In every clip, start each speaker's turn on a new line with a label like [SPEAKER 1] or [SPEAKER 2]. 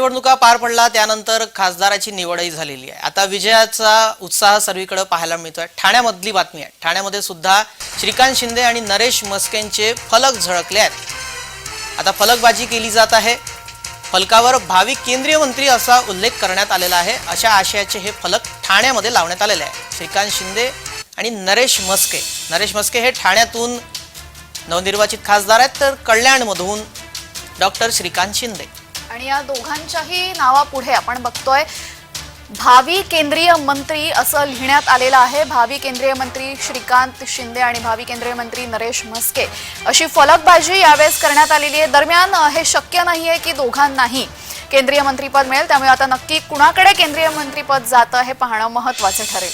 [SPEAKER 1] निवडणुका पार पडला त्यानंतर खासदाराची निवडही झालेली आहे. आता विजयाचा उत्साह सर्वीकडे पाहायला मिळतोय. ठाण्यामधली बातमी आहे. ठाण्यामध्ये सुद्धा श्रीकांत शिंदे आणि नरेश मस्केंचे फलक झळकले आहेत. आता फलकबाजी केली जात आहे. फलकावर भावी केंद्रीय मंत्री असा उल्लेख करण्यात आलेला आहे. अशा आशयाचे हे फलक ठाण्यामध्ये लावण्यात आलेले आहे. श्रीकांत शिंदे आणि नरेश मस्के. नरेश मस्के हे ठाण्यातून नवनिर्वाचित खासदार आहेत. तर कल्याणमधून डॉक्टर श्रीकांत शिंदे.
[SPEAKER 2] आणि या दोघांच्याही नावापुढे आपण बघतोय भावी केंद्रीय मंत्री असं लिहिण्यात आलेलं आहे. भावी केंद्रीय मंत्री श्रीकांत शिंदे आणि भावी केंद्रीय मंत्री नरेश म्हस्के. अशी फलकबाजी यावेळेस करण्यात आलेली आहे. दरम्यान हे शक्य नाही आहे की दोघांनाही केंद्रीय मंत्रीपद मिळेल. त्यामुळे आता नक्की कुणाकडे केंद्रीय मंत्रीपद जातं हे पाहणं महत्वाचं ठरेल.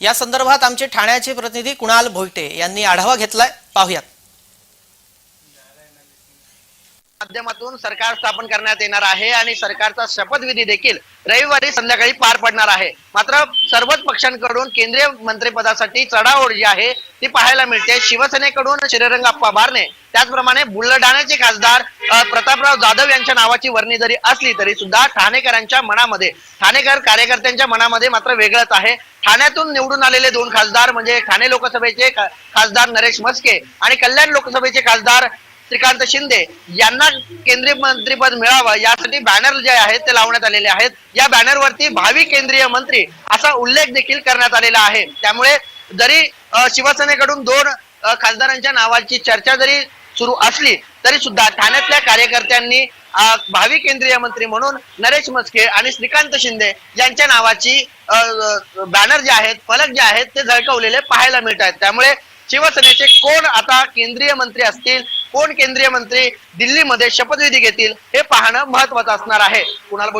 [SPEAKER 1] या संदर्भात आमचे ठाण्याचे प्रतिनिधी कुणाल भोईटे यांनी आढावा घेतलाय. पाहुयात.
[SPEAKER 3] माध्यमातून सरकार स्थापन करण्यात येणार आहे आणि सरकारचा शपथविधी देखील रविवारी संध्याकाळी पार पडणार आहे. मात्र सर्वच पक्षांकडून केंद्रीय मंत्रिपदासाठी चढाओढ जी आहे ती पाहायला मिळते. शिवसेनेकडून श्रीरंगाप्पा बारणे त्याचप्रमाणे बुलढाण्याचे खासदार प्रतापराव जाधव यांच्या नावाची वर्णी जरी असली तरी सुद्धा ठाणेकरांच्या मनामध्ये ठाणेकर कार्यकर्त्यांच्या मनामध्ये मात्र वेगळंच आहे. ठाण्यातून निवडून आलेले दोन खासदार म्हणजे ठाणे लोकसभेचे खासदार नरेश मस्के आणि कल्याण लोकसभेचे खासदार श्रीकांत शिंदे यांना केंद्रीय मंत्रीपद मिळावं यासाठी बॅनर जे आहेत ते लावण्यात आलेले आहेत. या बॅनरवरती भावी केंद्रीय मंत्री असा उल्लेख देखील करण्यात आलेला आहे. त्यामुळे जरी शिवसेनेकडून दोन खासदारांच्या नावाची चर्चा जरी सुरू असली तरी सुद्धा ठाण्यातल्या कार्यकर्त्यांनी भावी केंद्रीय मंत्री म्हणून नरेश मस्के आणि श्रीकांत शिंदे यांच्या नावाची बॅनर जे आहेत फलक जे आहेत ते झळकवलेले पाहायला मिळत आहेत. त्यामुळे शिवसेनेचे कोण आता केंद्रीय मंत्री असतील? कोण केंद्रीय मंत्री दिल्लीमध्ये शपथविधी घेतील? हे पाहणं महत्वाचं असणार आहे. कुणाला